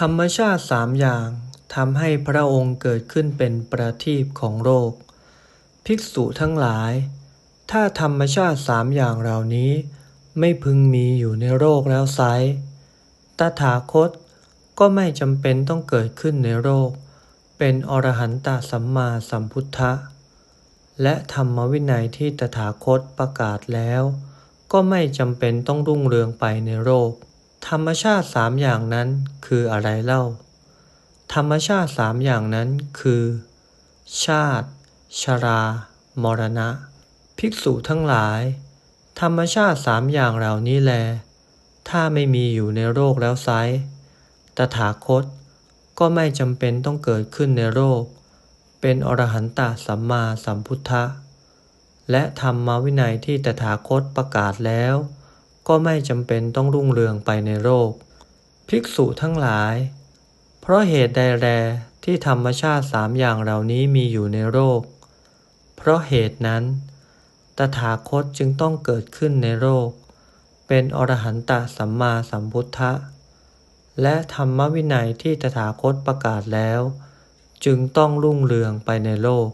ธรรมชาติสามอย่างทำให้พระองค์เกิดขึ้นเป็นประทีปของโลก ภิกษุทั้งหลาย ถ้าธรรมชาติสามอย่างเหล่านี้ ไม่พึงมีอยู่ในโลกแล้วไซตถาคตก็ไม่จำเป็นต้องเกิดขึ้นในโลก เป็นอรหันตสัมมาสัมพุทธะ และธรรมวินัยที่ตถาคตประกาศแล้ว ก็ไม่จำเป็นต้องรุ่งเรืองไปในโลก รรมชาติสามอย่างนั้นคืออะไรเล่า ธรรมชาติสามอย่างนั้นคือ ชาติ ชรา มรณะ ภิกษุทั้งหลาย ธรรมชาติสามอย่างเหล่านี้แล ถ้าไม่มีอยู่ในโลกแล้วไซตถาคต ก็ไม่จำเป็นต้องเกิดขึ้นในโลกเป็นอรหันตสัมมาสัมพุทธะ และธรรมวินัยที่ตถาคตประกาศแล้ว ก็ไม่จำเป็นต้องรุ่งเรืองไปในโลก ภิกษุทั้งหลาย เพราะเหตุใดแลที่ธรรมชาติสามอย่างเหล่านี้มีอยู่ในโลก เพราะเหตุนั้น ตถาคตจึงต้องเกิดขึ้นในโลก เป็นอรหันตสัมมาสัมพุทธะ และธรรมวินัยที่ตถาคตประกาศแล้ว จึงต้องรุ่งเรืองไปในโลก